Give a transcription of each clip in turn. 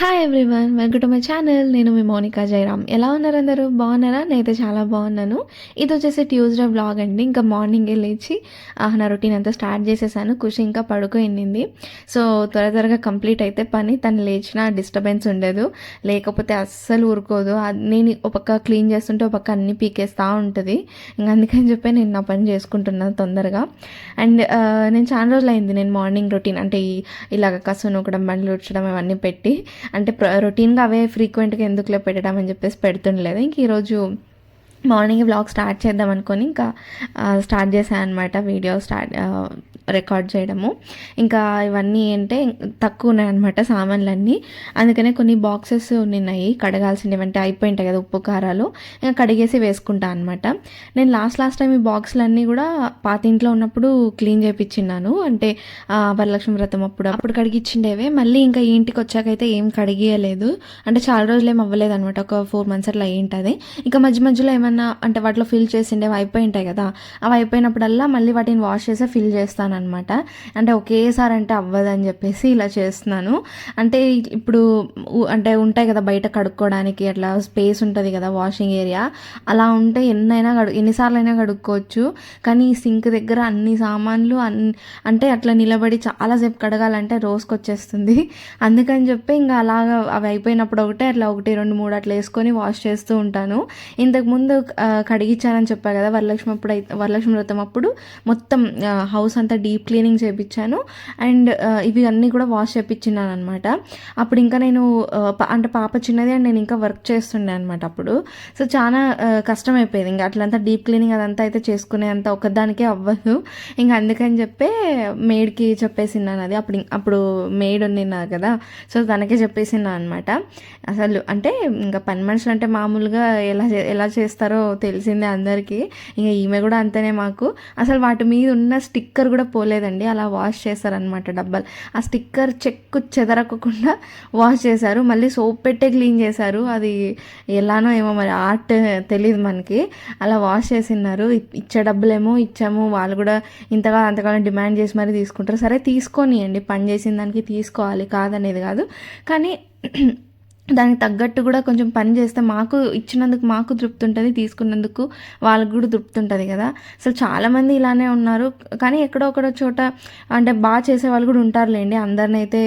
Hi everyone welcome to my channel నేను మీ మోనికా జయరామ్. ఎలా ఉన్నారు అందరూ? బాగున్నారా? నేనైతే చాలా బాగున్నాను. ఇది వచ్చేసి ట్యూస్డే బ్లాగ్ అండి. ఇంకా మార్నింగే లేచి నా రొటీన్ అంతా స్టార్ట్ చేసేసాను. ఖుషి ఇంకా పడుకోయింది సో త్వర త్వరగా కంప్లీట్ అయితే పని. తను లేచిన డిస్టర్బెన్స్ ఉండదు. లేకపోతే అస్సలు ఊరుకోదు. అది నేను ఒక పక్క క్లీన్ చేస్తుంటే ఒక పక్క అన్ని పీకేస్తూ ఉంటుంది. ఇంకా అందుకని చెప్పి నేను నా పని చేసుకుంటున్నాను తొందరగా. అండ్ నేను చాలా రోజులు అయింది నేను మార్నింగ్ రొటీన్ అంటే ఇలాగ కసు నూకడం బండ్లు ఉడ్చడం ఇవన్నీ పెట్టి. అంటే రొటీన్గా అవే ఫ్రీక్వెంట్గా ఎందుకులో పెట్టడం అని చెప్పేసి పెడుతుండలేదు. ఇంక ఈరోజు మార్నింగ్ బ్లాగ్ స్టార్ట్ చేద్దాం అనుకొని ఇంకా స్టార్ట్ చేశాను అనమాట వీడియో స్టార్ట్ రికార్డ్ చేయడము. ఇంకా ఇవన్నీ అంటే తక్కువ ఉన్నాయి అనమాట సామాన్లన్నీ. అందుకనే కొన్ని బాక్సెస్ ఉన్నాయి కడగాల్సినవి అంటే అయిపోయింటాయి కదా ఉప్పు కారాలు. ఇంకా కడిగేసి వేసుకుంటా అనమాట నేను లాస్ట్ లాస్ట్ టైం ఈ బాక్సులన్నీ కూడా పాత ఇంట్లో ఉన్నప్పుడు క్లీన్ చేయించిన్నాను అంటే వరలక్ష్మి వ్రతం అప్పుడు అప్పుడు కడిగిచ్చిండేవే. మళ్ళీ ఇంకా ఈ ఇంటికి వచ్చాకైతే ఏం కడిగియలేదు. అంటే చాలా రోజులు ఏం అవ్వలేదు అనమాట ఒక ఫోర్ మంత్స్ అట్లా అయ్యింటుంది. ఇంకా మధ్య మధ్యలో ఏమన్నా అంటే వాటిలో ఫిల్ చేసిండేవి అయిపోయి ఉంటాయి కదా. అవి అయిపోయినప్పుడల్లా మళ్ళీ వాటిని వాష్ చేసి ఫిల్ చేస్తాను అనమాట అంటే ఒకేసారి అంటే అవ్వదని చెప్పేసి ఇలా చేస్తున్నాను. అంటే ఇప్పుడు అంటే ఉంటాయి కదా బయట కడుక్కోవడానికి అట్లా స్పేస్ ఉంటుంది కదా వాషింగ్ ఏరియా. అలా ఉంటే ఎన్నైనా కడు ఎన్నిసార్లు అయినా కడుక్కోవచ్చు. కానీ ఈ సింక్ దగ్గర అన్ని సామాన్లు అన్ అంటే అట్లా నిలబడి చాలాసేపు కడగాలంటే రోజుకి వచ్చేస్తుంది అందుకని చెప్పి ఇంకా అలాగా అవి అయిపోయినప్పుడు ఒకటే అట్లా ఒకటి రెండు మూడు అట్లా వేసుకొని వాష్ చేస్తూ ఉంటాను. ఇంతకుముందు ఆ, కడిగించానని చెప్పా కదా వరలక్ష్మి అప్పుడు అయితే వరలక్ష్మి వ్రతం అప్పుడు మొత్తం హౌస్ అంతా డీప్ క్లీనింగ్ చేయించాను అండ్ ఇవి అన్నీ కూడా వాష్ చేయించినాను అనమాట అప్పుడు ఇంకా నేను అంటే పాప చిన్నది అండ్ నేను ఇంకా వర్క్ చేస్తుండే అనమాట అప్పుడు. సో చాలా కష్టమైపోయింది. కష్టం ఇంకా అట్లంతా డీప్ క్లీనింగ్ అదంతా అయితే చేసుకునే అంత ఒకదానికే అవ్వదు. ఇంకా అందుకని చెప్పే మేడ్కి చెప్పేసిన్నాను అది. అప్పుడు అప్పుడు మేడ్ ఉన్నా కదా. సో తనకే చెప్పేసినా అనమాట అసలు అంటే ఇంకా పని మనుషులు అంటే మామూలుగా ఎలా ఎలా చేస్తారో తెలిసిందే అందరికీ. ఇంకా ఈమె కూడా అంతనే మాకు. అసలు వాటి మీద ఉన్న స్టిక్కర్ కూడా పోలేదండి. అలా వాష్ చేశారనమాట డబ్బాలు. ఆ స్టిక్కర్ చెక్కు చెదరకుండా వాష్ చేశారు. మళ్ళీ సోప్ పెట్టే క్లీన్ చేశారు. అది ఎలానో ఏమో మరి ఆర్ట్ తెలియదు మనకి. అలా వాష్ చేసినారు ఇచ్చే డబ్బులేమో ఇచ్చాము. వాళ్ళు కూడా ఇంతగా అంతకాలం డిమాండ్ చేసి మరి తీసుకుంటారు. సరే తీసుకొనియండి. పని చేసిన దానికి తీసుకోవాలి. కాదనేది కాదు. కానీ దానికి తగ్గట్టు కూడా కొంచెం పని చేస్తే మాకు ఇచ్చినందుకు మాకు తృప్తి ఉంటుంది తీసుకున్నందుకు వాళ్ళకు కూడా తృప్తి ఉంటుంది కదా. అసలు చాలామంది ఇలానే ఉన్నారు. కానీ ఎక్కడో ఒకడో చోట అంటే బాగా చేసే వాళ్ళు కూడా ఉంటారులేండి. అందరిని అయితే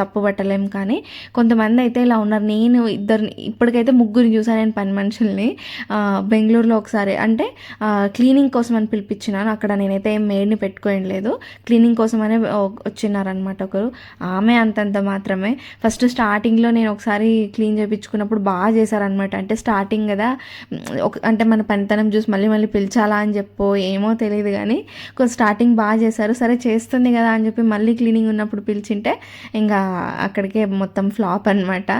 తప్పు పట్టలేం కానీ. కొంతమంది అయితే ఇలా ఉన్నారు. నేను ఇద్దరిని ఇప్పటికైతే ముగ్గురిని చూసాను నేను పని మనుషుల్ని. బెంగళూరులో ఒకసారి అంటే క్లీనింగ్ కోసం అని పిలిపించినాను. అక్కడ నేనైతే ఏం మేడ్ని పెట్టుకోని లేదు. క్లీనింగ్ కోసం అనే వచ్చినారనమాట ఒకరు. ఆమె అంతంత మాత్రమే. ఫస్ట్ స్టార్టింగ్లో నేను ఒకసారి క్లీన్ చేయించుకున్నప్పుడు బాగా చేశారనమాట అంటే స్టార్టింగ్ కదా ఒక అంటే మన పనితనం చూసి మళ్ళీ మళ్ళీ పిలిచాలా అని చెప్పో ఏమో తెలియదు కానీ కొంచెం స్టార్టింగ్ బాగా చేశారు. సరే చేస్తుంది కదా అని చెప్పి మళ్ళీ క్లీనింగ్ ఉన్నప్పుడు పిలిచింటే ఇంకా అక్కడికే మొత్తం ఫ్లాప్ అనమాట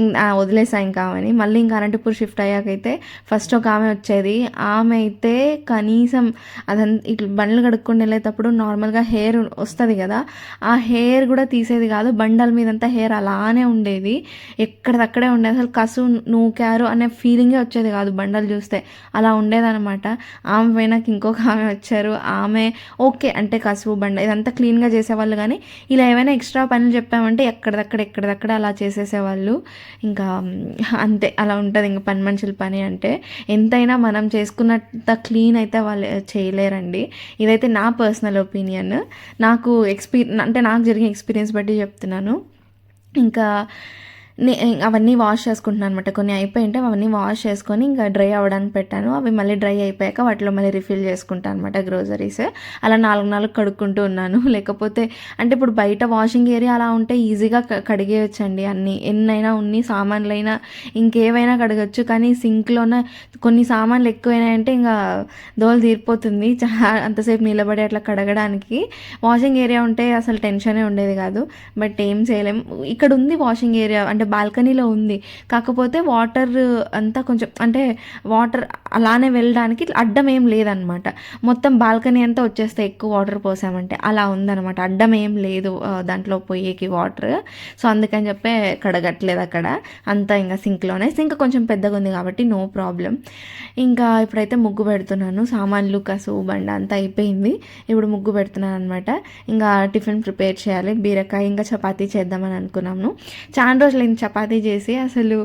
ఇంకా వదిలేసా ఇంకా ఆమెని. మళ్ళీ ఇంకా అనంతపూర్ షిఫ్ట్ అయ్యాకైతే ఫస్ట్ ఒక ఆమె వచ్చేది. ఆమె అయితే కనీసం అదంతా ఇట్లా బండ్లు కడుక్కొని వెళ్ళేటప్పుడు నార్మల్గా హెయిర్ వస్తుంది కదా ఆ హెయిర్ కూడా తీసేది కాదు. బండల మీదంతా హెయిర్ అలానే ఉండేది. ఎక్కడిదక్కడే ఉండేది. అసలు కసు నూకారు అనే ఫీలింగే వచ్చేది కాదు బండలు చూస్తే. అలా ఉండేదన్నమాట. ఆమె పోయినాక ఇంకొక ఆమె వచ్చారు. ఆమె ఓకే అంటే కసువు బండ ఇదంతా క్లీన్గా చేసేవాళ్ళు కానీ ఇలా ఏమైనా ఎక్స్ట్రా పనులు చెప్పామంటే ఎక్కడిదక్కడ ఎక్కడిదక్కడ అలా చేసేసేవాళ్ళు. ఇంకా అంతే అలా ఉంటుంది ఇంకా పని మనుషుల పని అంటే. ఎంతైనా మనం చేసుకున్నంత క్లీన్ అయితే వాళ్ళు చేయలేరండి. ఇదైతే నా పర్సనల్ ఒపీనియన్ నాకు ఎక్స్పీ అంటే నాకు జరిగిన ఎక్స్పీరియన్స్ బట్టి చెప్తున్నాను. ఇంకా అవన్నీ వాష్ చేసుకుంటున్నాను అనమాట కొన్ని అయిపోయింటే అవన్నీ వాష్ చేసుకొని ఇంకా డ్రై అవ్వడానికి పెట్టాను. అవి మళ్ళీ డ్రై అయిపోయాక వాటిలో మళ్ళీ రిఫిల్ చేసుకుంటాను అనమాట గ్రోసరీస్. అలా నాలుగు నాలుగు కడుక్కుంటూ ఉన్నాను. లేకపోతే అంటే ఇప్పుడు బయట వాషింగ్ ఏరియా అలా ఉంటే ఈజీగా కడిగేయచ్చండి అన్ని. ఎన్నైనా ఉన్ని సామాన్లైనా ఇంకేవైనా కడగచ్చు. కానీ సింక్లోన కొన్ని సామాన్లు ఎక్కువైనాయంటే ఇంకా దోలు తీరిపోతుంది. చాలా అంతసేపు నిలబడి అట్లా కడగడానికి. వాషింగ్ ఏరియా ఉంటే అసలు టెన్షనే ఉండేది కాదు. బట్ ఏం చేయలేం. ఇక్కడ ఉంది వాషింగ్ ఏరియా. అంటే బాల్కనీలో ఉంది. కాకపోతే వాటర్ అంతా కొంచెం అంటే వాటర్ అలానే వెళ్ళడానికి అడ్డం ఏం లేదనమాట. మొత్తం బాల్కనీ అంతా వచ్చేస్తే ఎక్కువ వాటర్ పోసామంటే అలా ఉందనమాట. అడ్డం ఏం లేదు దాంట్లో పోయేకి వాటర్. సో అందుకని చెప్పే కడగట్లేదు అక్కడ. అంతా ఇంకా సింక్లోనే. సింక్ కొంచెం పెద్దగా ఉంది కాబట్టి నో ప్రాబ్లం. ఇంకా ఇప్పుడైతే ముగ్గు పెడుతున్నాను. సామాన్లు కసు బండ అంతా అయిపోయింది. ఇప్పుడు ముగ్గు పెడుతున్నాను అనమాట. ఇంకా టిఫిన్ ప్రిపేర్ చేయాలి. బీరకాయ ఇంకా చపాతీ చేద్దామని అనుకున్నాము చాలా రోజులు అయింది చపాతీ చేసి. అసలు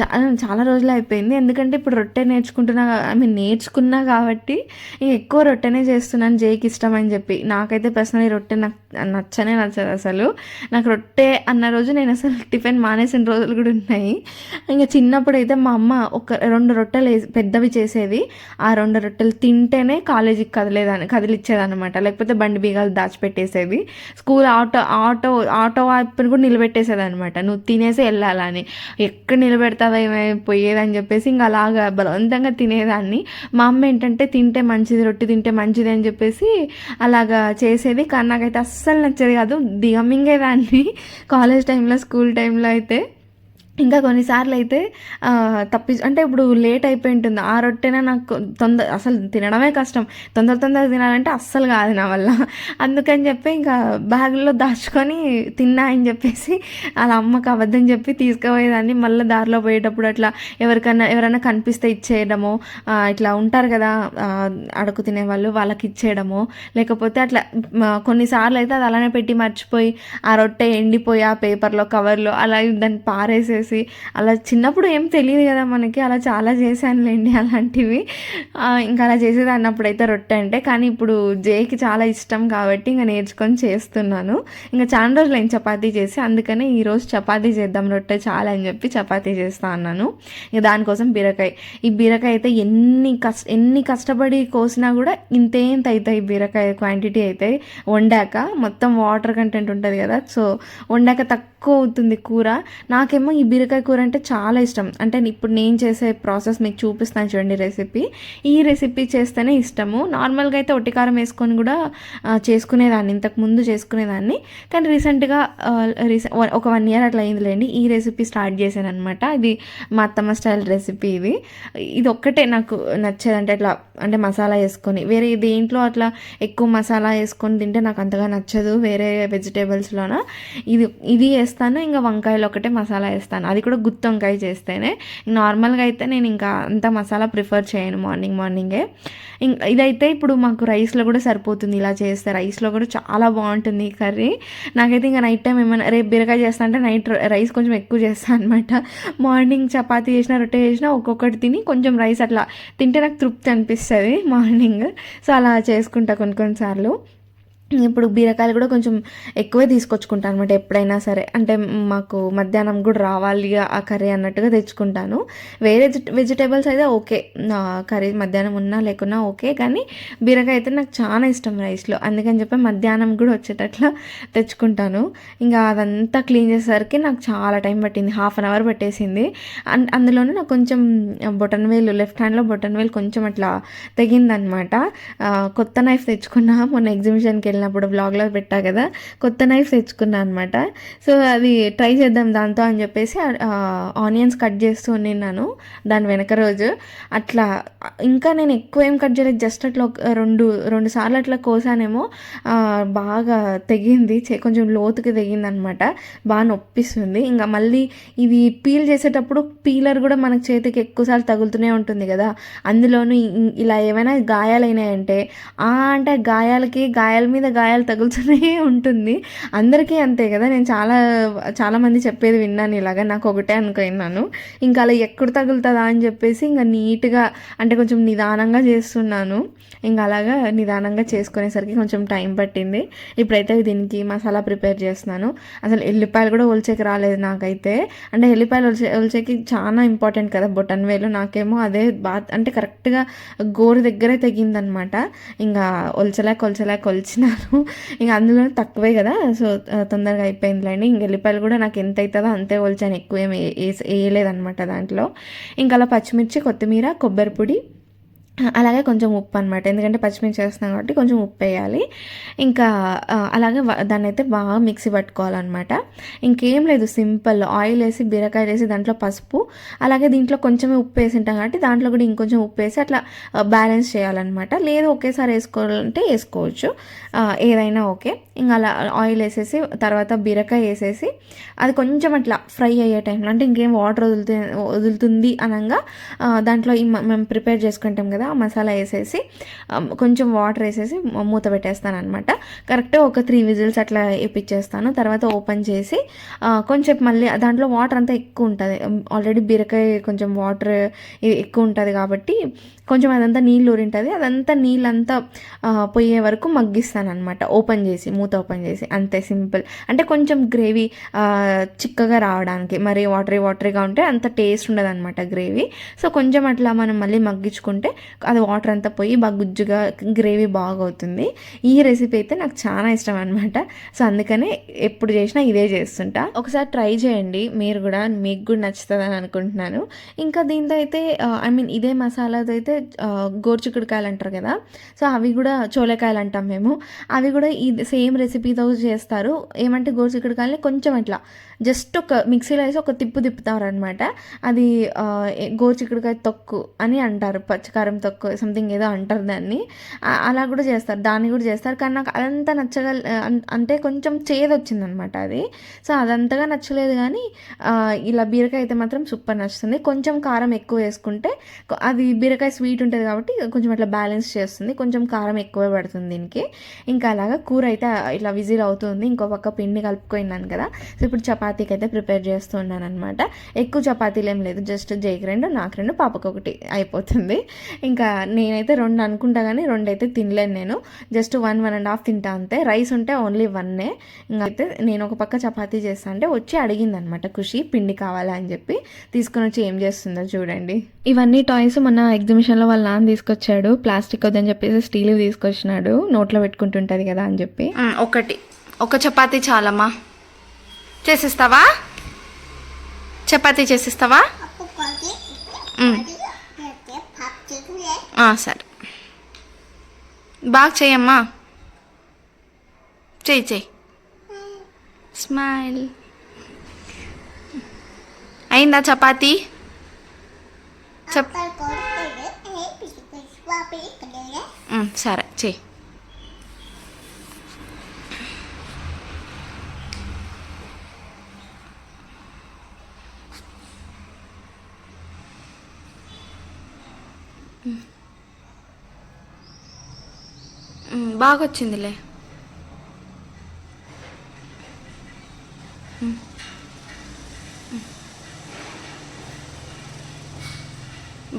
చాలా చాలా రోజులు అయిపోయింది. ఎందుకంటే ఇప్పుడు రొట్టె నేర్చుకుంటున్నా ఐ మీన్ నేర్చుకున్నా కాబట్టి ఇంక ఎక్కువ రొట్టెనే చేస్తున్నాను జేకి ఇష్టం అని చెప్పి. నాకైతే పర్సనలీ రొట్టె నాకు నచ్చనే నచ్చదు అసలు. నాకు రొట్టె అన్న రోజు నేను అసలు టిఫిన్ మానేసిన రోజులు కూడా ఉన్నాయి. ఇంకా చిన్నప్పుడు అయితే మా అమ్మ ఒక రెండు రొట్టెలు పెద్దవి చేసేది. ఆ రెండు రొట్టెలు తింటేనే కాలేజీకి కదిలేదాన్ని కదిలిచ్చేదనమాట లేకపోతే బండి బీగాలు దాచిపెట్టేసేది. స్కూల్ ఆటో ఆటో ఆటో వైపుని కూడా నిలబెట్టేసేది అనమాట నువ్వు తినేసి వెళ్ళాలని. ఎక్కడ నిలబెడతావా? ఏమై పోయేదని చెప్పేసి ఇంకా అలాగా బలవంతంగా తినేదాన్ని. మా అమ్మ ఏంటంటే తింటే మంచిది రొట్టె తింటే మంచిది అని చెప్పేసి అలాగా చేసేది. కానీ నాకైతే అస్సలు నచ్చేది కాదు. దిగమింగేదాన్ని. కాలేజ్ టైంలో స్కూల్ టైంలో అయితే. ఇంకా కొన్నిసార్లు అయితే ఆ, తప్పి అంటే ఇప్పుడు లేట్ అయిపోయి ఉంటుంది ఆ రొట్టెన నాకు తొందర అసలు తినడమే కష్టం. తొందర తొందర తినాలంటే అస్సలు కాదు నా వల్ల. అందుకని చెప్పి ఇంకా బ్యాగ్లో దాచుకొని తిన్నా అని చెప్పేసి అలా అమ్మకి అబద్ధం చెప్పి తీసుకుపోయేదాన్ని. మళ్ళీ దారిలో పోయేటప్పుడు అట్లా ఎవరికన్నా ఎవరైనా కనిపిస్తే ఇచ్చేయడము ఇట్లా ఉంటారు కదా అడుగు తినే వాళ్ళు వాళ్ళకి ఇచ్చేయడము. లేకపోతే అట్లా కొన్నిసార్లు అయితే అది అలానే పెట్టి మర్చిపోయి ఆ రొట్టె ఎండిపోయి ఆ పేపర్లో కవర్లో అలా దాన్ని పారేసేసి అలా చిన్నప్పుడు ఏం తెలియదు కదా మనకి అలా చాలా చేశానులేండి అలాంటివి. ఇంకా అలా చేసేదాన్ని అప్పుడైతే రొట్టె అంటే కానీ ఇప్పుడు జేకి చాలా ఇష్టం కాబట్టి ఇంకా నేర్చుకొని చేస్తున్నాను. ఇంకా చాలా రోజులు నేను చపాతీ చేసి అందుకనే ఈరోజు చపాతీ చేద్దాం రొట్టె చాలా అని చెప్పి చపాతీ చేస్తా అన్నాను. ఇక దానికోసం బీరకాయ. ఈ బీరకాయ అయితే ఎన్ని కష్ట ఎన్ని కష్టపడి కోసినా కూడా ఇంతేంత అవుతాయి బీరకాయ క్వాంటిటీ అవుతాయి వండాక మొత్తం వాటర్ కంటెంట్ ఉంటుంది కదా సో వండాక తక్కువ అవుతుంది కూర. నాకేమో ఈ బీరకాయ కూర అంటే చాలా ఇష్టం. అంటే ఇప్పుడు నేను చేసే ప్రాసెస్ మీకు చూపిస్తాను చూడండి రెసిపీ. ఈ రెసిపీ చేస్తేనే ఇష్టము. నార్మల్గా అయితే ఒట్టికారం వేసుకొని కూడా చేసుకునేదాన్ని. ఇంతకు ముందు చేసుకునేదాన్ని. కానీ రీసెంట్గా రీసె ఒక వన్ ఇయర్ అట్లా అయిందిలేండి. ఈ రెసిపీ స్టార్ట్ చేశాను అనమాట ఇది మా అత్తమ్మ స్టైల్ రెసిపీ ఇది. ఇది ఒక్కటే నాకు నచ్చేది అంటే అట్లా అంటే మసాలా వేసుకొని. వేరే దేంట్లో అట్లా ఎక్కువ మసాలా వేసుకొని తింటే నాకు అంతగా నచ్చదు. వేరే వెజిటేబుల్స్లోన. ఇది ఇది వేస్తాను. ఇంకా వంకాయలు ఒకటే మసాలా వేస్తాను. అది కూడా గుత్తి వంకాయ చేస్తేనే. నార్మల్గా అయితే నేను ఇంకా అంత మసాలా ప్రిఫర్ చేయను మార్నింగ్ మార్నింగే ఇం- ఇదైతే ఇప్పుడు మాకు రైస్లో కూడా సరిపోతుంది. ఇలా చేస్తే రైస్లో కూడా చాలా బాగుంటుంది కర్రీ. నాకైతే ఇంకా నైట్ టైం ఏమైనా రేపు బీరకాయ చేస్తా అంటే నైట్ రైస్ కొంచెం ఎక్కువ చేస్తాను అనమాట మార్నింగ్ చపాతి చేసిన రొట్టె చేసినా ఒక్కొక్కటి తిని కొంచెం రైస్ అట్లా తింటే నాకు తృప్తి అనిపిస్తుంది మార్నింగ్ సో అలా చేసుకుంటా కొన్ని కొన్నిసార్లు ఇప్పుడు బీరకాయలు కూడా కొంచెం ఎక్కువే తీసుకొచ్చుకుంటాను అనమాట ఎప్పుడైనా సరే. అంటే మాకు మధ్యాహ్నం కూడా రావాలి ఆ కర్రీ అన్నట్టుగా తెచ్చుకుంటాను. వేరే వెజిటేబుల్స్ అయితే ఓకే. కర్రీ మధ్యాహ్నం ఉన్నా లేకున్నా ఓకే. కానీ బీరకాయ అయితే నాకు చాలా ఇష్టం రైస్లో. అందుకని చెప్పి మధ్యాహ్నం కూడా వచ్చేటట్లా తెచ్చుకుంటాను. ఇంకా అదంతా క్లీన్ చేసేసరికి నాకు చాలా టైం పట్టింది. హాఫ్ అన్ అవర్ పట్టేసింది. అండ్ అందులోనే నాకు కొంచెం బొటన్ వేలు లెఫ్ట్ హ్యాండ్లో బొటన్ వేలు కొంచెం అట్లా తెగిందనమాట కొత్త నైఫ్ తెచ్చుకున్నా. మొన్న ఎగ్జిబిషన్కి వెళ్ళినప్పుడు బ్లాగ్లో పెట్టా కదా కొత్త నైఫ్ తెచ్చుకున్నా అనమాట సో అది ట్రై చేద్దాం దాంతో అని చెప్పేసి ఆనియన్స్ కట్ చేస్తూ ఉన్నాను దాని వెనక రోజు. అట్లా ఇంకా నేను ఎక్కువ ఏం కట్ చేయలేదు జస్ట్ అట్లా ఒక రెండు రెండు సార్లు అట్లా కోసానేమో బాగా తెగింది చే- కొంచెం లోతుకి తెగింది అనమాట బాగా నొప్పిస్తుంది. ఇంకా మళ్ళీ ఇది పీల్ చేసేటప్పుడు పీలర్ కూడా మనకు చేతికి ఎక్కువసార్లు తగులుతూనే ఉంటుంది కదా. అందులోనూ ఇలా ఏమైనా గాయాలైనాయంటే ఆ అంటే గాయాలకి గాయాల మీద గాయాలు తగులుతూనే ఉంటుంది. అందరికీ అంతే కదా. నేను చాలా చాలామంది చెప్పేది విన్నాను ఇలాగా. నాకు ఒకటే అనుకున్నాను. ఇంకా అలా ఎక్కడ తగులుతుందా అని చెప్పేసి ఇంకా నీట్గా అంటే కొంచెం నిదానంగా చేస్తున్నాను. ఇంకా అలాగా నిదానంగా చేసుకునేసరికి కొంచెం టైం పట్టింది. ఇప్పుడైతే దీనికి మసాలా ప్రిపేర్ చేస్తున్నాను. అసలు ఎల్లిపాయలు కూడా ఒలిచేకి రాలేదు నాకైతే. అంటే ఎల్లిపాయలు ఒలిచే ఒలిచేకి చాలా ఇంపార్టెంట్ కదా. బొటన్ వేలు నాకేమో అదే బా అంటే కరెక్ట్గా గోరు దగ్గరే తెగిందనమాట. ఇంకా ఒలిచలేక ఒలిచలేక ఒలిచిన ఒలిచినాను ఇంకా అందులో తక్కువే కదా. సో తొందరగా అయిపోయిందిలేండి. ఇంక ఎల్లిపాయలు కూడా నాకు ఎంత అవుతుందో అంతే ఒలిచాను. ఎక్కువ ఏమి వేయలేదనమాట దాంట్లో. ఇంకా అలా పచ్చిమిర్చి కొత్తిమీర కొబ్బరి పొడి అలాగే కొంచెం ఉప్పు అనమాట ఎందుకంటే పచ్చిమిర్చి వేస్తున్నాం కాబట్టి కొంచెం ఉప్పు వేయాలి. ఇంకా అలాగే దాన్ని అయితే బాగా మిక్సీ పట్టుకోవాలన్నమాట. ఇంకేం లేదు సింపుల్. ఆయిల్ వేసి బీరకాయ వేసి దాంట్లో పసుపు అలాగే దీంట్లో కొంచెమే ఉప్పు వేసి ఉంటాం కాబట్టి దాంట్లో కూడా ఇంకొంచెం ఉప్పు వేసి అట్లా బ్యాలెన్స్ చేయాలన్నమాట. లేదు ఒకేసారి వేసుకోవాలంటే వేసుకోవచ్చు. ఏదైనా ఓకే. ఇంకా అలా ఆయిల్ వేసేసి తర్వాత బీరకాయ వేసేసి అది కొంచెం అట్లా ఫ్రై అయ్యే టైంలో అంటే ఇంకేం వాటర్ వదులుతు వదులుతుంది అనగా దాంట్లో మేము ప్రిపేర్ చేసుకుంటాం కదా ఆ మసాలా వేసేసి కొంచెం వాటర్ వేసేసి మూత పెట్టేస్తాను అనమాట కరెక్ట్ ఒక త్రీ విజిల్స్ అట్లా వేపించేస్తాను తర్వాత ఓపెన్ చేసి కొంచెం మళ్ళీ దాంట్లో వాటర్ అంతా ఎక్కువ ఉంటుంది. ఆల్రెడీ బీరకాయ కొంచెం వాటర్ ఎక్కువ ఉంటుంది కాబట్టి కొంచెం అదంతా నీళ్ళు ఊరింటుంది. అదంతా నీళ్ళంతా పోయే వరకు మగ్గిస్తాను అనమాట ఓపెన్ చేసి మూత ఓపెన్ చేసి అంతే సింపుల్. అంటే కొంచెం గ్రేవీ చిక్కగా రావడానికి మరి వాటరీ వాటరీగా ఉంటే అంత టేస్ట్ ఉండదు అనమాట గ్రేవీ. సో కొంచెం అట్లా మనం మళ్ళీ మగ్గించుకుంటే అది వాటర్ అంతా పోయి బాగా గుజ్జుగా గ్రేవీ బాగవుతుంది. ఈ రెసిపీ అయితే నాకు చాలా ఇష్టం అనమాట సో అందుకనే ఎప్పుడు చేసినా ఇదే చేస్తుంటా. ఒకసారి ట్రై చేయండి. మీరు కూడా మీకు కూడా నచ్చుతుందని అనుకుంటున్నాను. ఇంకా దీంతో అయితే ఐ మీన్ ఇదే మసాలాతో అయితే ఆ, గోరుచిక్కుడుకాయలు అంటారు కదా. సో అవి కూడా చోలకాయలు అంటాం మేము. అవి కూడా ఇది సేమ్ రెసిపీతో చేస్తారు. ఏమంటే గోరుచిక్కుడుకాయలని కొంచెం అట్లా జస్ట్ ఒక మిక్సీలో వేసి ఒక తిప్పు తిప్పుతారు అనమాట అది ఆ, గోరుచిక్కుడుకాయ తొక్కు అని అంటారు. పచ్చికారం తొక్కు సంథింగ్ ఏదో అంటారు దాన్ని. అలా కూడా చేస్తారు. దాన్ని కూడా చేస్తారు. కానీ నాకు అదంతా నచ్చగల అంటే కొంచెం చేదు వచ్చిందనమాట అది. సో అదంతగా నచ్చలేదు కానీ ఇలా బీరకాయ అయితే మాత్రం సూపర్ నచ్చుతుంది. కొంచెం కారం ఎక్కువ వేసుకుంటే అది బీరకాయ స్వీట్ ఉంటుంది కాబట్టి కొంచెం అట్లా బ్యాలెన్స్ చేస్తుంది. కొంచెం కారం ఎక్కువ పడుతుంది దీనికి. ఇంకా అలాగా కూర అయితే ఇట్లా విజిల్ అవుతుంది. ఇంకో పక్క పిండి కలుపుకున్నాను కదా. సో ఇప్పుడు చపాతీకి అయితే ప్రిపేర్ చేస్తున్నాను అనమాట ఎక్కువ చపాతీలు ఏం లేదు. జస్ట్ జైకి రెండు నాకు రెండు పాపకు ఒకటి అయిపోతుంది. ఇంకా నేనైతే రెండు అనుకుంటా కానీ రెండు అయితే తినలేను నేను. Just one one and half తింటా అంతే. రైస్ ఉంటే ఓన్లీ వన్నే. ఇంకా అయితే నేను ఒక పక్క చపాతీ చేస్తా అంటే వచ్చి అడిగింది అనమాట ఖుషి పిండి కావాలా? అని చెప్పి. తీసుకొని వచ్చి ఏం చేస్తుందో చూడండి. ఇవన్నీ టాయ్స్ మన ఎగ్జిబిషన్లో వాళ్ళ నాన్న తీసుకొచ్చాడు. ప్లాస్టిక్ వద్దని చెప్పేసి స్టీల్ తీసుకొచ్చినాడు. నోట్లో పెట్టుకుంటుంటుంది కదా అని చెప్పి. ఒకటి. ఒక చపాతీ చాలమ్మా. చేసిస్తావా? చపాతీ చేసిస్తావా? సరే. బాగా చెయ్యమ్మా. చెయ్యి చెయ్యి. స్మైల్. అయిందా చపాతీ? చెప్ సరే చెయ్యి బాగా వచ్చిందిలే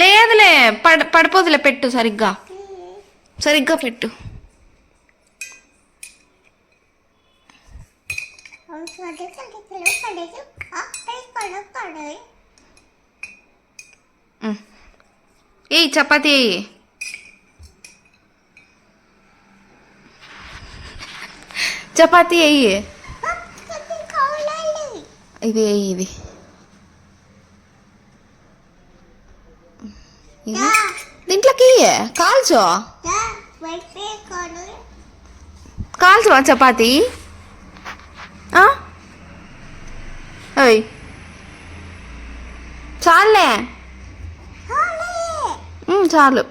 లేదులే పడ పడిపోదులే పెట్టు సరిగ్గా. సరిగ్గా పెట్టు. ఏ చపాతి చపాతి అయ్యి ఇది ఇది. ఇది దీంట్లోకి ఎయ్యి. కాల్చో. కాల్చవా చపాతీ. ఓయ్ చాలే చాలు.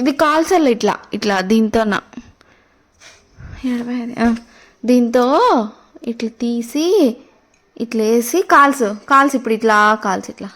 ఇది కాల్చాలి ఇట్లా ఇట్లా దీంతో నా దీంతో ఇట్లా తీసి ఇట్లా వేసి కాల్సు కాల్సు ఇప్పుడు ఇట్లా కాల్సు ఇట్లా.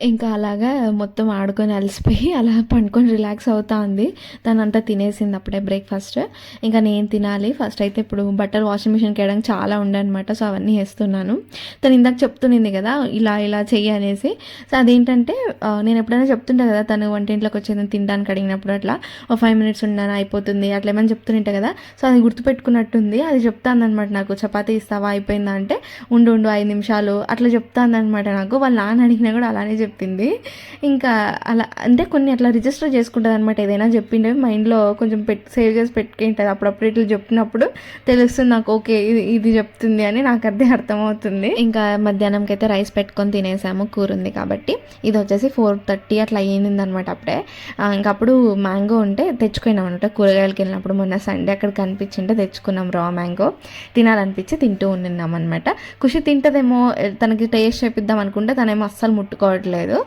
ఇంకా అలాగా మొత్తం ఆడుకొని అలసిపోయి అలా పండుకొని రిలాక్స్ అవుతా ఉంది. తనంతా తినేసింది అప్పుడే బ్రేక్ఫాస్ట్. ఇంకా నేను తినాలి. ఫస్ట్ అయితే ఇప్పుడు బట్టలు వాషింగ్ మిషన్కి వేయడానికి చాలా ఉండనమాట సో అవన్నీ వేస్తున్నాను. తను ఇందాక చెప్తునింది కదా ఇలా ఇలా చెయ్యి అనేసి. సో అదేంటంటే నేను ఎప్పుడైనా చెప్తుంటా కదా తను వంటింట్లోకి వచ్చేది తినడానికి అడిగినప్పుడు అట్లా ఓ ఫైవ్ మినిట్స్ ఉన్నాను అయిపోతుంది అట్లా ఏమైనా చెప్తుంటే కదా. సో అది గుర్తుపెట్టుకున్నట్టుంది. అది చెప్తాందనమాట నాకు చపాతీ ఇస్తావా అయిపోయిందా? అంటే ఉండు ఉండు ఐదు నిమిషాలు. అట్లా చెప్తాందనమాట నాకు. వాళ్ళ నాన్న అడిగినా కూడా అలానే చెప్పింది. ఇంకా అలా అంటే కొన్ని అట్లా రిజిస్టర్ చేసుకుంటుంది అనమాట ఏదైనా చెప్పిండే మైండ్లో కొంచెం పెట్ సేవ్ చేసి పెట్టుకుంటుంది అప్పుడప్పుడు ఇట్లా చెప్పినప్పుడు తెలుస్తుంది నాకు ఓకే ఇది ఇది చెప్తుంది అని నాకు అదే అర్థమవుతుంది. ఇంకా మధ్యాహ్నంకి అయితే రైస్ పెట్టుకొని తినేసాము. కూర ఉంది కాబట్టి. ఇది వచ్చేసి ఫోర్ థర్టీ అట్లా అయ్యింది అనమాట అప్పుడే ఇంకా అప్పుడు మ్యాంగో ఉంటే తెచ్చుకున్నాం అనమాట కూరగాయలకి వెళ్ళినప్పుడు మొన్న సండే అక్కడ కనిపించింటే తెచ్చుకున్నాం రా మ్యాంగో. తినాలనిపించి తింటూ ఉన్నాం అనమాట ఖుషి తింటదేమో తనకి టేస్ట్ చేపిద్దాం అనుకుంటే తనేమో అస్సలు ముట్టుకోవట్లేదు. తెచ్చుకోలేదు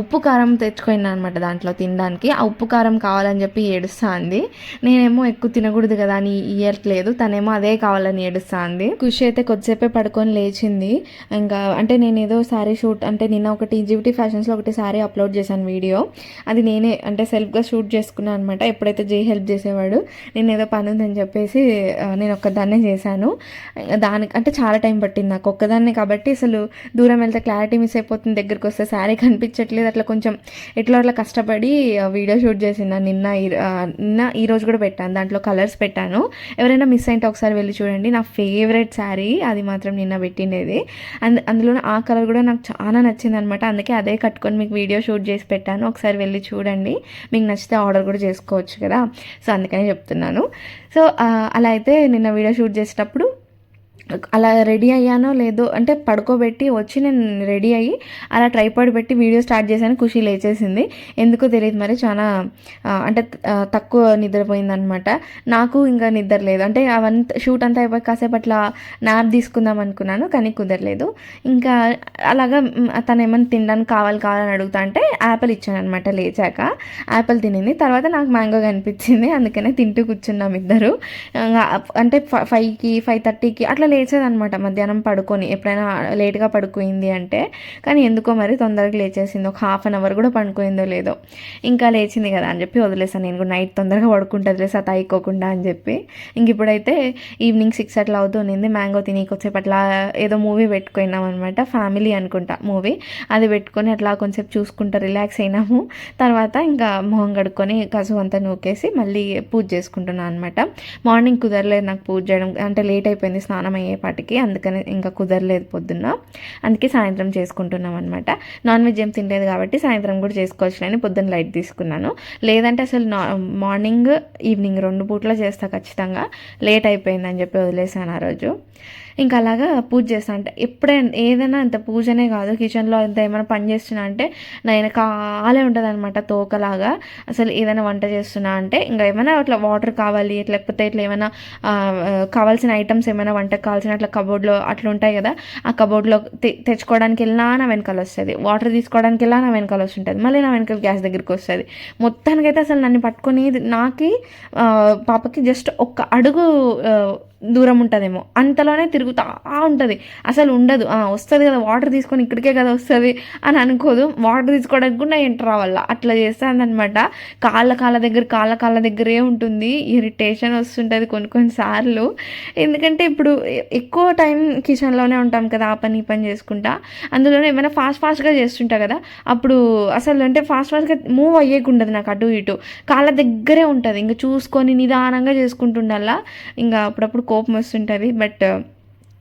ఉప్పు కారం తెచ్చుకున్నాను అనమాట దాంట్లో తినడానికి. ఆ ఉప్పు కారం కావాలని చెప్పి ఏడుస్తా అంది నేనేమో ఎక్కువ తినకూడదు కదా అని ఇయ్యట్లేదు. తనేమో అదే కావాలని ఏడుస్తా అంది ఖుషి అయితే కొద్దిసేపే పడుకొని లేచింది. ఇంకా అంటే నేను ఏదో శారీ షూట్ అంటే నిన్న ఒకటి జీవిటీ ఫ్యాషన్స్లో ఒకటి శారీ అప్లోడ్ చేశాను వీడియో. అది నేనే అంటే సెల్ఫ్గా షూట్ చేసుకున్నాను అనమాట ఎప్పుడైతే జే హెల్ప్ చేసేవాడు నేను ఏదో పని ఉందని చెప్పేసి నేను ఒక్కదాన్నే చేశాను. దానికి అంటే చాలా టైం పట్టింది నాకు ఒక్కదాన్నే కాబట్టి అసలు దూరం వెళ్తే క్లారిటీ మిస్ అయిపోతుంది. దగ్గరికి వస్తే శారీ కనిపించట్లేదు. అట్లా కొంచెం ఎట్లా అట్లా కష్టపడి వీడియో షూట్ చేసిన నిన్న ఈ- నిన్న ఈ రోజు కూడా పెట్టాను. దాంట్లో కలర్స్ పెట్టాను. ఎవరైనా మిస్ అయితే ఒకసారి వెళ్ళి చూడండి. నా ఫేవరెట్ శారీ అది మాత్రం నిన్న పెట్టిండేది. అండ్ అందులో ఆ కలర్ కూడా నాకు చాలా నచ్చింది అనమాట అందుకే అదే కట్టుకొని మీకు వీడియో షూట్ చేసి పెట్టాను. ఒకసారి వెళ్ళి చూడండి. మీకు నచ్చితే ఆర్డర్ కూడా చేసుకోవచ్చు కదా. సో అందుకనే చెప్తున్నాను. సో అలా అయితే నిన్న వీడియో షూట్ చేసేటప్పుడు అలా రెడీ అయ్యానో లేదో అంటే పడుకోబెట్టి వచ్చి నేను రెడీ అయ్యి అలా ట్రైపాడ్ పెట్టి వీడియో స్టార్ట్ చేశాను ఖుషి లేచేసింది. ఎందుకో తెలియదు మరి చాలా అంటే తక్కువ నిద్రపోయిందనమాట. నాకు ఇంకా నిద్ర లేదు. అంటే అవంతా షూట్ అంతా అయిపోయి కాసేపు అట్లా నాప్ తీసుకుందాం అనుకున్నాను కానీ కుదరలేదు. ఇంకా అలాగా తను ఏమైనా తినడానికి కావాలి కావాలని అడుగుతా అంటే యాపిల్ ఇచ్చాను అనమాట లేచాక. యాపిల్ తినింది. తర్వాత నాకు మ్యాంగో కనిపించింది. అందుకనే తింటూ కూర్చున్నాం ఇద్దరు. అంటే ఫైవ్కి ఫైవ్ థర్టీకి అట్లా లేచేదనమాట మధ్యాహ్నం పడుకొని ఎప్పుడైనా లేట్గా పడుకుంది అంటే కానీ ఎందుకో మరి తొందరగా లేచేసింది. ఒక హాఫ్ అన్ అవర్ కూడా పడుకోయిందో లేదో. ఇంకా లేచింది కదా అని చెప్పి వదిలేసాను. నేను కూడా నైట్ తొందరగా పడుకుంటుంది సతా అయిపోకుండా అని చెప్పి. ఇంక ఇప్పుడైతే ఈవినింగ్ సిక్స్ అట్లా అవుతుంది మ్యాంగో తినికొచ్చేపు అట్లా ఏదో మూవీ పెట్టుకున్నాం అనమాట ఫ్యామిలీ అనుకుంటా మూవీ. అది పెట్టుకొని అట్లా కొంచెంసేపు చూసుకుంటా రిలాక్స్ అయినాము. తర్వాత ఇంకా మొహం కడుక్కొని కసువు అంతా నూకేసి మళ్ళీ పూజ చేసుకుంటున్నాను అనమాట మార్నింగ్ కుదరలేదు నాకు పూజ చేయడం. అంటే లేట్ అయిపోయింది స్నానం అయ్యేపాటికి అందుకని ఇంకా కుదరలేదు పొద్దున్న. అందుకే సాయంత్రం చేసుకుంటున్నాం అనమాట నాన్ వెజ్ ఏం తినలేదు కాబట్టి సాయంత్రం కూడా చేసుకోవచ్చులని పొద్దున్న లైట్ తీసుకున్నాను. లేదంటే అసలు నా మార్నింగ్ ఈవినింగ్ రెండు పూట్ల చేస్తా ఖచ్చితంగా. లేట్ అయిపోయిందని చెప్పి వదిలేసాను ఆ రోజు. ఇంకా అలాగా పూజ చేస్తా అంటే. ఎప్పుడైనా ఏదైనా అంత పూజనే కాదు. కిచెన్లో ఎంత ఏమైనా పని చేస్తున్నా అంటే నా వెనకాలే ఉంటుంది అనమాట తోకలాగా. అసలు ఏదైనా వంట చేస్తున్నా అంటే ఇంకా ఏమైనా అట్లా వాటర్ కావాలి లేకపోతే ఇట్లా ఏమైనా కావాల్సిన ఐటమ్స్ ఏమైనా వంటకు కావాల్సిన అట్లా కబోర్డ్లో అట్లా ఉంటాయి కదా ఆ కబోర్డ్లో తె తెచ్చుకోవడానికి వెళ్ళినా నా వెనకాల వస్తుంది. వాటర్ తీసుకోవడానికి వెళ్ళినా నా వెనకాల వస్తుంటుంది. మళ్ళీ నా వెనకాల గ్యాస్ దగ్గరికి వస్తుంది. మొత్తానికైతే అసలు నన్ను పట్టుకొని నాకి పాపకి జస్ట్ ఒక్క అడుగు దూరం ఉంటుందేమో. అంతలోనే తిరుగుతా ఉంటుంది. అసలు ఉండదు. వస్తుంది కదా వాటర్ తీసుకొని ఇక్కడికే కదా వస్తుంది అని అనుకోదు. వాటర్ తీసుకోవడానికి కూడా ఎంటర్ రావాల అట్లా చేస్తానమాట కాళ్ళ కాళ్ళ దగ్గర కాళ్ళ కాళ్ళ దగ్గరే ఉంటుంది. ఇరిటేషన్ వస్తుంటుంది కొన్ని కొన్నిసార్లు ఎందుకంటే ఇప్పుడు ఎక్కువ టైం కిచెన్లోనే ఉంటాం కదా ఆ పని ఈ పని చేసుకుంటా. అందులోనే ఏమైనా ఫాస్ట్ ఫాస్ట్గా చేస్తుంటా కదా. అప్పుడు అసలు అంటే ఫాస్ట్ ఫాస్ట్గా మూవ్ అయ్యేకుండదు నాకు అటు ఇటు. కాళ్ళ దగ్గరే ఉంటుంది. ఇంకా చూసుకొని నిదానంగా చేసుకుంటుండల్లా ఇంకా అప్పుడప్పుడు కోపం వస్తుంటుంది. బట్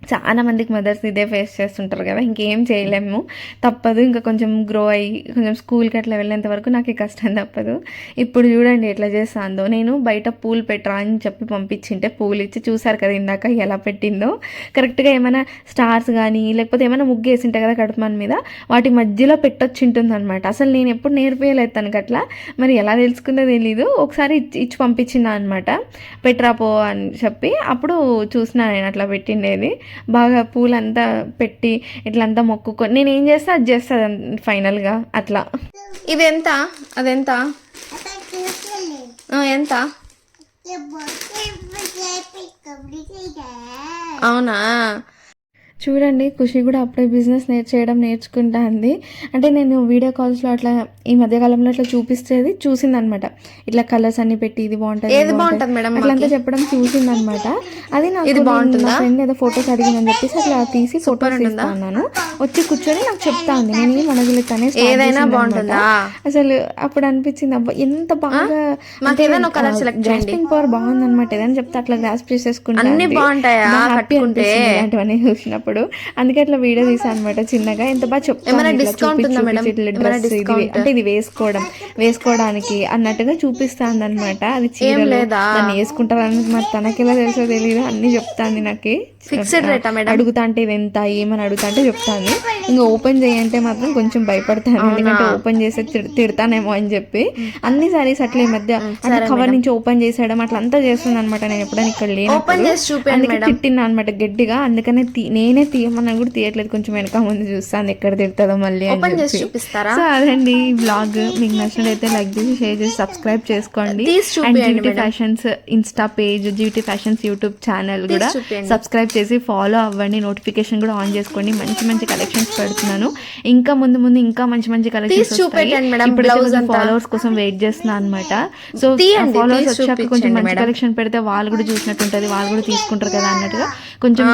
చాలా మందికి మదర్స్ ఇదే ఫేస్ చేస్తుంటారు కదా ఇంకేం చేయలేము తప్పదు ఇంకా కొంచెం గ్రో అయ్యి కొంచెం స్కూల్కి అట్లా వెళ్ళేంత వరకు నాకు ఈ కష్టం తప్పదు. ఇప్పుడు చూడండి ఎట్లా చేస్తాందో. నేను బయట పూలు పెట్టరా అని చెప్పి పంపించింటే పూలు ఇచ్చి చూసారు కదా ఇందాక ఎలా పెట్టిందో. కరెక్ట్గా ఏమైనా స్టార్స్ కానీ లేకపోతే ఏమైనా ముగ్గు వేసింటే కదా కడుపుమాన్ మీద వాటి మధ్యలో పెట్టొచ్చి ఉంటుంది అనమాట అసలు నేను ఎప్పుడు నేర్పేయలేదు తనకు అట్లా మరి ఎలా తెలుసుకుందో తెలీదు. ఒకసారి ఇచ్చి ఇచ్చి పంపించిన అనమాట పెట్టరా పో అని చెప్పి అప్పుడు చూసిన నేను అట్లా పెట్టిండేది. బాగా పూలంతా పెట్టి ఇట్లంతా మొక్కుకొని నేను ఏం చేస్తా అది చేస్తుంది ఫైనల్గా అట్లా. ఇది ఎంత అదెంత ఎంత? అవునా? చూడండి ఖుషి కూడా అప్పుడే బిజినెస్ నేర్ చేయడం నేర్చుకుంటా అంది. అంటే నేను వీడియో కాల్స్లో అట్లా ఈ మధ్యకాలంలో అట్లా చూపిస్తేది చూసిందనమాట. ఇట్లా కలర్స్ అన్ని పెట్టి ఇది బాగుంటుంది ఏది బాగుంటది మేడం అట్లంతా చెప్పడం చూసిందనమాట. అది నాకు ఇది బాగుంటుందా? నా ఫ్రెండ్ ఏదో ఫొటోస్ అడిగిందని చెప్పేసి అట్లా తీసి ఫోటోస్ తీస్తాను వచ్చి కూర్చొని నాకు చెప్తా ఉంది నేను తనే start ఏదైనా. బాగుంటుందా? అసలు అప్పుడు అనిపించింది అబ్బా ఎంత బాగా మాకు ఏదైనా ఒక కలర్ సెలెక్ట్ చేయండి. గ్రాస్పింగ్ పవర్ బాగుందన్నమాట ఏదైనా చెప్తే అట్లా గ్రాస్ప్ చేసేసుకుంటా అన్ని ఉంది. బాగుంటాయా? అనిపిస్తుంది ఇలాంటివన్నీ చూసినప్పుడు. అందుకే అట్లా వీడియో తీసాను అనమాట చిన్నగా. ఎంత బాగా చెప్తాను? అంటే ఇది వేసుకోవడం వేసుకోవడానికి అన్నట్టుగా చూపిస్తాను అనమాట అది చీరలు? దాన్ని వేసుకుంటారని మరి తనకెలా తెలుసో తెలియదు అన్ని చెప్తాంది నాకు. ఫిక్స్డ్ రేటా మేడం? అడుగుతా అంటే ఇది ఎంత ఏమని అడుగుతా అంటే చెప్తాను ఇంకా ఓపెన్ చేయంటే మాత్రం కొంచెం భయపడతాను. ఎందుకంటే ఓపెన్ చేస్తే తిడ్- తిడతానేమో అని చెప్పి. అన్ని సారీస్ అట్లా ఈ మధ్య. అంటే కవర్ నుంచి ఓపెన్ చేసేయడం అట్లా అంతా చేస్తుంది అనమాట నేను ఎప్పుడైనా ఇక్కడ లేను అందుకే తిట్టినా అనమాట గట్టిగా. అందుకనే తీ- నేనే తీయమన్నా కూడా తీయట్లేదు కొంచెం వెనక ముందు చూస్తాను ఎక్కడ తిడుతుందో మళ్ళీ అని చెప్పి. చూపిస్తారా? సో అదండి ఈ బ్లాగ్ మీకు నచ్చినట్లయితే లైక్ చేసి షేర్ చేసి సబ్స్క్రైబ్ చేసుకోండి. And GT fashions insta page GT fashions YouTube channel కూడా. సబ్స్క్రైబ్ చేసి ఫాలో అవ్వండి. నోటిఫికేషన్ కూడా ఆన్ చేసుకోండి. మంచి మంచి కలెక్షన్స్ పెడుతున్నాను. ఇంకా ముందు ముందు ఇంకా మంచి మంచి కలెక్షన్స్ అంతా. ఫాలోవర్స్ కోసం వెయిట్ చేస్తున్నాను అనమాట సో ఫాలోవర్స్ వచ్చాక కొంచెం మంచి. కలెక్షన్ పెడితే వాళ్ళు కూడా చూసినట్టు ఉంటుంది వాళ్ళు కూడా తీసుకుంటారు కదా అన్నట్టుగా. కొంచెం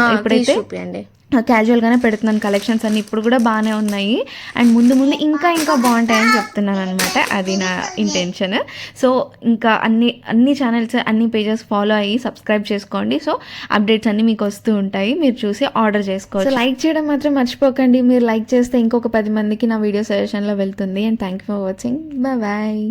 చూపియండి. క్యాజువల్గానే పెడుతున్నాను కలెక్షన్స్ అన్ని. ఇప్పుడు కూడా బాగానే ఉన్నాయి. అండ్ ముందు ముందు ఇంకా ఇంకా బాగుంటాయని చెప్తున్నాను అనమాట అది నా ఇంటెన్షన్ సో ఇంకా అన్ని అన్ని ఛానల్స్ అన్ని పేజెస్ ఫాలో అయ్యి సబ్స్క్రైబ్ చేసుకోండి. సో అప్డేట్స్ అన్నీ మీకు వస్తూ ఉంటాయి. మీరు చూసి ఆర్డర్ చేసుకోవచ్చు. లైక్ చేయడం మాత్రం మర్చిపోకండి. మీరు లైక్ చేస్తే ఇంకొక పది మందికి నా వీడియో సజెషన్లో వెళ్తుంది. And thank you for watching bye